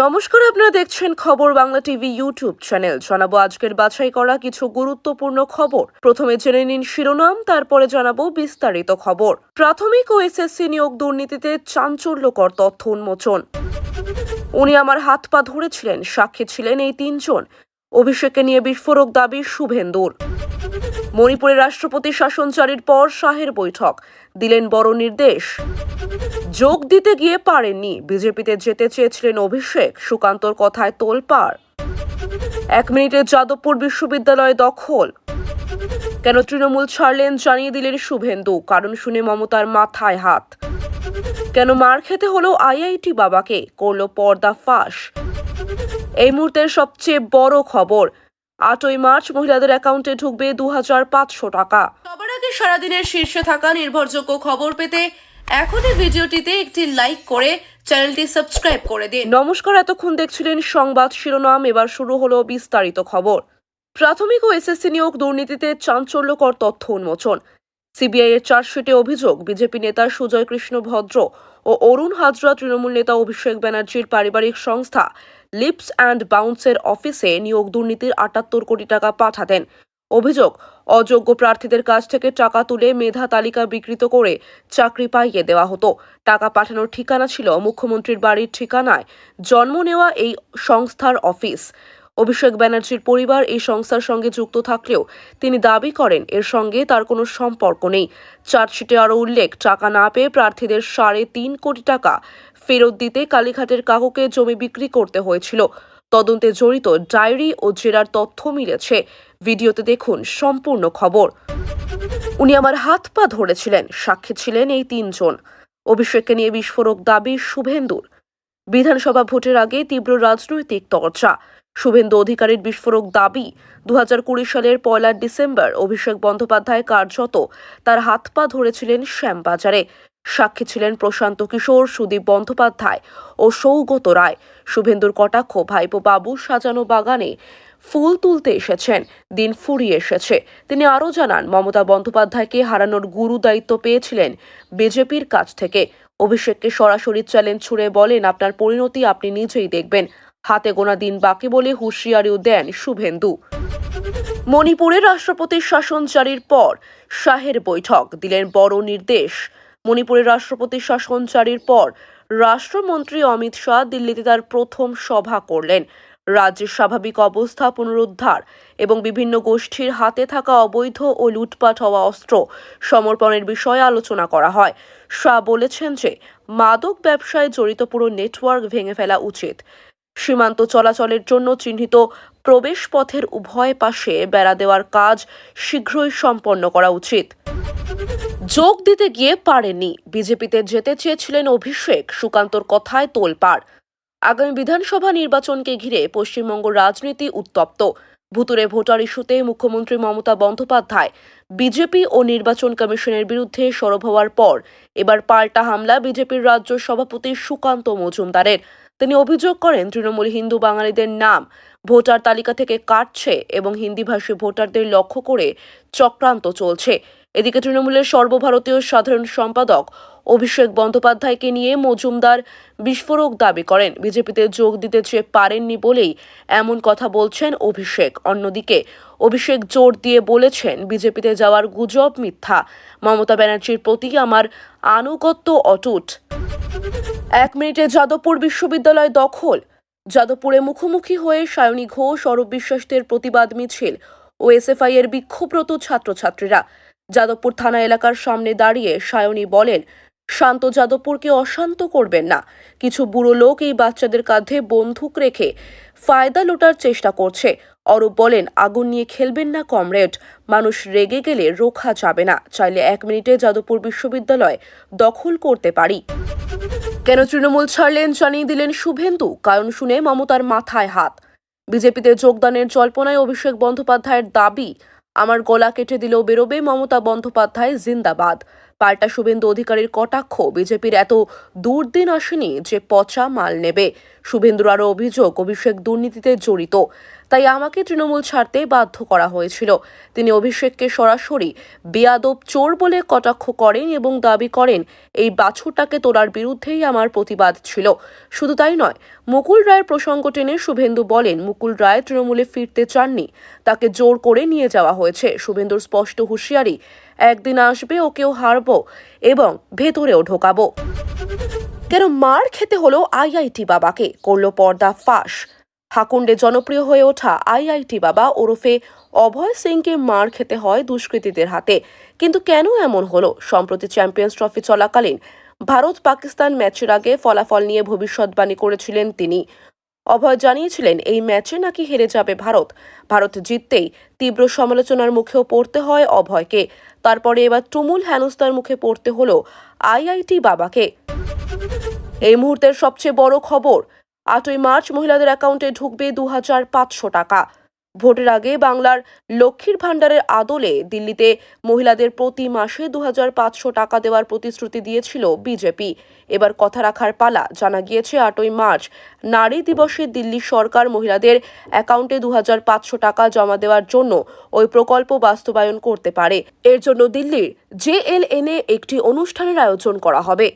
নমস্কার, আপনারা দেখছেন খবর বাংলা টিভি ইউটিউব চ্যানেল। জানাব আজকের বাছাই করা কিছু গুরুত্বপূর্ণ খবর। প্রথমে জেনে নিন শিরোনাম, তারপরে জানাব বিস্তারিত খবর। প্রাথমিক ও এসএসসি নিয়োগ দুর্নীতিতে চাঞ্চল্যকর তথ্য উন্মোচন। উনি আমার হাত পা ধরেছিলেন, সাক্ষী ছিলেন এই তিনজন। অভিষেককে নিয়ে বিস্ফোরক দাবি শুভেন্দুর। মণিপুরের রাষ্ট্রপতি শাসন জারির পর শাহের বৈঠক। দিলেন বড় নির্দেশ। যোগ দিতে গিয়ে পারেননি। বিজেপিতে যেতে চেয়েছিলেন অভিষেক। সুকান্তর কথায় তোলপাড়। এক মিনিটে যাদবপুর বিশ্ববিদ্যালয় দখল। কেন তৃণমূল ছাড়লেন জানিয়ে দিলেন শুভেন্দু। কারণ শুনে মমতার মাথায় হাত। কেন মার খেতে হলো আইআইটি বাবাকে? করল পর্দা ফাঁস। এই মুহূর্তের সবচেয়ে বড় খবর আটই মার্চ মহিলাদের অ্যাকাউন্টে ঢুকবে দু হাজার পাঁচশো টাকা। সবার আগে সারাদিনের শীর্ষে থাকা নির্ভরযোগ্য খবর পেতে এখনই ভিডিওটিতে একটি লাইক করে চ্যানেলটি সাবস্ক্রাইব করে দিন। নমস্কার এতক্ষণ দেখছিলেন সংবাদ শিরোনাম। এবার শুরু হলো বিস্তারিত খবর। প্রাথমিক ও এসএসসি নিয়োগ দুর্নীতিতে চাঞ্চল্যকর তথ্য উন্মোচন। সিবিআই এর চার্জশিটে অভিযোগ, বিজেপি নেতা সুজয় কৃষ্ণ ভদ্র ও অরুণ হাজরা তৃণমূল নেতা অভিষেক ব্যানার্জির পারিবারিক সংস্থা লিপস অ্যান্ড বাউন্সের অফিসে নিয়োগ দুর্নীতির আটাত্তর কোটি টাকা পাঠাতেন। অভিযোগ, অযোগ্য প্রার্থীদের কাছ থেকে টাকা তুলে মেধা তালিকা বিকৃত করে চাকরি পাইয়ে দেওয়া হতো। টাকা পাঠানোর ঠিকানা ছিল মুখ্যমন্ত্রীর বাড়ির ঠিকানায়। জন্ম নেওয়া এই সংস্থার অফিস। অভিষেক ব্যানার্জির পরিবার এই সংস্থার সঙ্গে যুক্ত থাকলেও তিনি দাবি করেন এর সঙ্গে তার কোনো সম্পর্ক নেই। চার্জশিটে আরও উল্লেখ, টাকা না পেয়ে প্রার্থীদের সাড়ে তিন কোটি টাকা ফেরত দিতে কালীঘাটের কাকুকে জমি বিক্রি করতে হয়েছিল। তদন্তে জড়িত ডায়েরি ও জেরার তথ্য মিলেছে। ভিডিওতে দেখুন সম্পূর্ণ খবর। উনি আমার হাত পা ধরেছিলেন, সাক্ষী ছিলেন এই তিনজন। অভিষেককে নিয়ে বিস্ফোরক দাবি শুভেন্দুর। বিধানসভা ভোটের আগে তীব্র রাজনৈতিক চর্চা শুভেন্দু অধিকারীর বিস্ফোরক দাবি দু কুড়ি সালের পয়লা ডিসেম্বর অভিষেক বন্দ্যোপাধ্যায় কার্যত তার হাত পা ধরেছিলেন শ্যামবাজারে। সাক্ষী ছিলেন প্রশান্ত কিশোর, সুদীপ বন্দ্যোপাধ্যায় ও সৌগত রায়। শুভেন্দুর কটাক্ষ ভাইপো বাবু সাজানো বাগানে ফুল তুলতে এসেছেন, দিন ফুরিয়ে এসেছে। তিনি আরও জানান, মমতা বন্দ্যোপাধ্যায়কে হারানোর গুরু দায়িত্ব পেয়েছিলেন বিজেপির কাছ থেকে। অভিষেককে সরাসরি চ্যালেঞ্জ ছুড়ে বলেন, আপনার পরিণতি আপনি নিজেই দেখবেন। হাতে গোনা দিন বাকি বলে হুঁশিয়ারিও দেন শুভেন্দু। মণিপুরে রাষ্ট্রপতির শাসন জারির পর শাহের বৈঠক, দিলেন বড় নির্দেশ। মণিপুরের রাষ্ট্রপতির শাসন জারির পর রাষ্ট্রমন্ত্রী অমিত শাহ দিল্লিতে তার প্রথম সভা করলেন। রাজ্যের স্বাভাবিক অবস্থা পুনরুদ্ধার এবং বিভিন্ন গোষ্ঠীর হাতে থাকা অবৈধ ও লুটপাট হওয়া অস্ত্র সমর্পণের বিষয়ে আলোচনা করা হয়। শাহ বলেছেন যে, মাদক ব্যবসায় জড়িত পুরো নেটওয়ার্ক ভেঙে ফেলা উচিত। সীমান্ত চলাচলের জন্য চিহ্নিত প্রবেশ পথের উভয় পাশে বেড়া দেওয়ার কাজ শীঘ্রই সম্পন্ন করা উচিত। যোগ দিতে গিয়ে পারেননি। বিজেপিতে যেতে চেয়েছিলেন অভিষেক, সুকান্তর কথায় তোলপাড়। আগামী বিধানসভা নির্বাচনকে ঘিরে পশ্চিমবঙ্গ রাজনীতি উত্তপ্ত। ভুতুরে ভোটার ইস্যুতে মুখ্যমন্ত্রী মমতা বন্দ্যোপাধ্যায়, বিজেপি ও নির্বাচন কমিশনের বিরুদ্ধে সরব হওয়ার পর এবার পাল্টা হামলা বিজেপির রাজ্য সভাপতি সুকান্ত মজুমদারের। তিনি অভিযোগ করেন, তৃণমূল হিন্দু বাঙালিদের নাম ভোটার তালিকা থেকে কাটছে এবং হিন্দিভাষী ভোটারদের লক্ষ্য করে চক্রান্ত চলছে। এদিকে তৃণমূলের সর্বভারতীয় সাধারণ সম্পাদক অভিষেক বন্দ্যোপাধ্যায়কে নিয়ে মজুমদার বিস্ফোরক দাবি করেন। বিজেপিতে যোগ দিতে চেয়ে পারেননি বলেই এমন কথা বলছেন অভিষেক। অন্যদিকে অভিষেক জোর দিয়ে বলেছেন, বিজেপিতে যাওয়ার গুজব মিথ্যা। মমতা ব্যানার্জির প্রতি আমার আনুগত্য অটুট। এক মিনিটে যাদবপুর বিশ্ববিদ্যালয় দখল। যাদবপুরে মুখোমুখি হয়ে সায়নী ঘোষ, অরূপ বিশ্বাসদের প্রতিবাদ মিছিল। ও এসএফআই এর বিক্ষোভরত ছাত্রছাত্রীরা। যাদবপুর থানা এলাকার সামনে দাঁড়িয়ে সায়নী বলেন শান্ত যাদবপুরকে অশান্ত করবেন না। কিছু বুড়ো লোক এই বাচ্চাদের কাঁধে বন্দুক রেখে ফায়দা লোটার চেষ্টা করছে। অরূপ বলেন, আগুন নিয়ে খেলবেন না, কমরেড। মানুষ রেগে গেলে রোখা যাবে না। চাইলে এক মিনিটে যাদবপুর বিশ্ববিদ্যালয় দখল করতে পারি। কেন তৃণমূল ছাড়লেন জানিয়ে দিলেন শুভেন্দু, কারণ শুনে মমতার মাথায় হাত। বিজেপিতে যোগদানের জল্পনায় অভিষেক বন্দ্যোপাধ্যায়ের দাবি, আমার গলা কেটে দিলেও বেরোবে মমতা বন্দ্যোপাধ্যায়, জিন্দাবাদ। পাল্টা শুভেন্দু অধিকারীর কটাক্ষ বিজেপির এত দুর্দিন আসেনি যে পচা মাল নেবে। শুভেন্দুর আরও অভিযোগ, অভিষেক দুর্নীতিতে জড়িত। তাই আমাকে তৃণমূল ছাড়তে বাধ্য করা হয়েছিল। তিনি অভিষেককে সরাসরি বেয়াদব চোর বলে কটাক্ষ করেন এবং দাবি করেন, এই বাছুরটাকে তোলার বিরুদ্ধেই আমার প্রতিবাদ ছিল। শুধু তাই নয়, মুকুল রায়ের প্রসঙ্গ টেনে শুভেন্দু বলেন, মুকুল রায় তৃণমূলে ফিরতে চাননি। তাকে জোর করে নিয়ে যাওয়া হয়েছে। শুভেন্দুর স্পষ্ট হুঁশিয়ারি, একদিন আসবে, ওকেও হারবো এবং ভেতরেও ঢোকাবো। কেন মার খেতে হলো আইআইটি বাবাকে? করল পর্দা ফাঁস। হাকুন্ডে জনপ্রিয় হয়ে ওঠা আইআইটি বাবা ওরফে অভয় সিংকে মার খেতে হয় দুষ্কৃতীদের হাতে। কিন্তু কেন এমন হলো? সম্প্রতি চ্যাম্পিয়ন্স ট্রফি চলাকালীন ভারত পাকিস্তান ম্যাচের আগে ফলাফল নিয়ে ভবিষ্যৎবাণী করেছিলেন তিনি। অভয় জানিয়েছিলেন, এই ম্যাচে নাকি হেরে যাবে ভারত। ভারত জিততেই তীব্র সমালোচনার মুখেও পড়তে হয় অভয়কে। তারপরে এবার তুমুল হেনস্তার মুখে পড়তে হলো আইআইটি বাবাকে। এই মুহূর্তের সবচেয়ে বড় খবর আটই মার্চ মহিলাদের অ্যাকাউন্টে ঢুকবে দু হাজার পাঁচশো টাকা। ভোটের আগে বাংলার লক্ষ্মীর ভাণ্ডারের আদলে দিল্লিতে মহিলাদের প্রতি মাসে দু হাজার পাঁচশো টাকা দেওয়ার প্রতিশ্রুতি দিয়েছিল বিজেপি। এবার কথা রাখার পালা জানা গিয়েছে আটই মার্চ। নারী দিবসে দিল্লি সরকার মহিলাদের অ্যাকাউন্টে দু হাজার পাঁচশো টাকা জমা দেওয়ার জন্য ওই প্রকল্প বাস্তবায়ন করতে পারে। এর জন্য দিল্লির জেএলএনএ একটি অনুষ্ঠানের আয়োজন করা হবে।